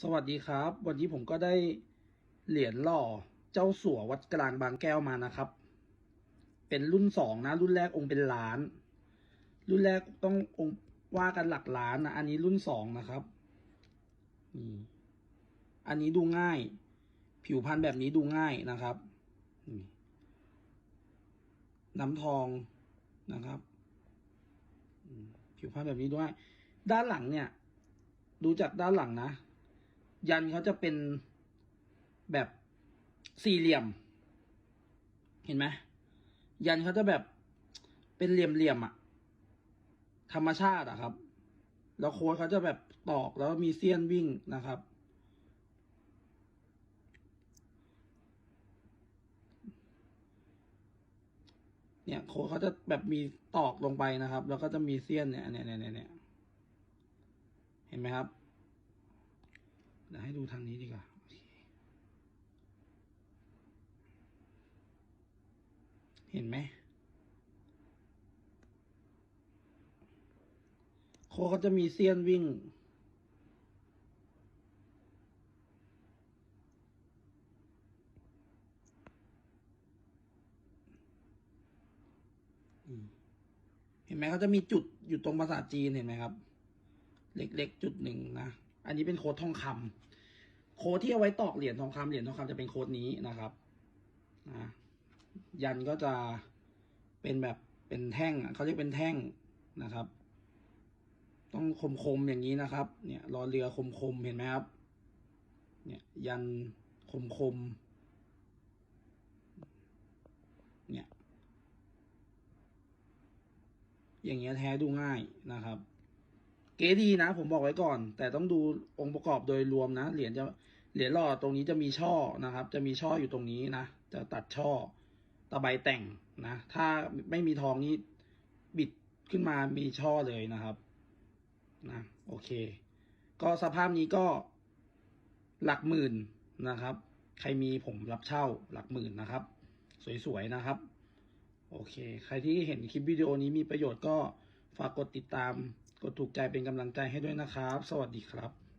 สวัสดีครับ วันนี้ผมก็ได้เหรียญหล่อเจ้าสัววัดกลางบางแก้วมานะครับ เป็นรุ่นสองนะ รุ่นแรกองค์เป็นล้าน รุ่นแรกต้ององค์ว่ากันหลักล้านนะอันนี้รุ่นสองนะครับนี่อันนี้ดูง่าย ผิวพรรณแบบนี้ดูง่ายนะครับน้ำทองนะครับผิวพรรณแบบนี้ด้วย ด้านหลังเนี่ย ดูจากด้านหลังนะ ยันเขาจะเป็นแบบสี่เหลี่ยม เห็นไหมยันเขาจะแบบเป็นเหลี่ยมๆอะธรรมชาติอะครับ แล้วโค้ดเขาจะแบบตอกแล้วมีเสี้ยนวิ่งนะครับ เนี่ยโค้ดเขาจะแบบมีตอกลงไปนะครับ แล้วก็จะมีเสี้ยนเนี่ยเนี่ยเนี่ยเนี่ยเห็นไหมครับ ดี๋ยวให้ดูทางนี้ดีกว่าเเห็นไหมโคเขาจะมีเสี้ยนวิ่ง เห็นไหมเขาจะมีจุดอยู่ตรงภาษาจีนเห็นไหมครับ เล็กๆจุดหนึ่งนะ อันนี้เป็นโค้ดทองคำโค้ดที่เอาไว้ตอกเหรียญทองคำเหรียญทองคำจะเป็นโค้ดนี้นะครับยันก็จะเป็นแบบเป็นแท่งเขาเรียกเป็นแท่งนะครับ ต้องคมๆอย่างนี้นะครับ เนี่ยรอเรือคมๆเห็นไหมครับ เนี่ยยันคมๆเนี่ยอย่างเงี้ยแท้ดูง่ายนะครับ เก๋ดีนะ ผมบอกไว้ก่อน แต่ต้องดูองค์ประกอบโดยรวมนะ เหรียญจะเหรียญหล่อตรงนี้จะมีช่อนะครับ จะมีช่ออยู่ตรงนี้นะ จะตัดช่อตะไบแต่งนะ ถ้าไม่มีทองนี้บิดขึ้นมามีช่อเลยนะครับนะโอเค ก็สภาพนี้ก็หลักหมื่นนะครับ ใครมีผมรับเช่าหลักหมื่นนะครับ สวยๆนะครับ โอเค ใครที่เห็นคลิปวิดีโอนี้มีประโยชน์ก็ฝากกดติดตาม กดถูกใจเป็นกำลังใจให้ด้วยนะครับ สวัสดีครับ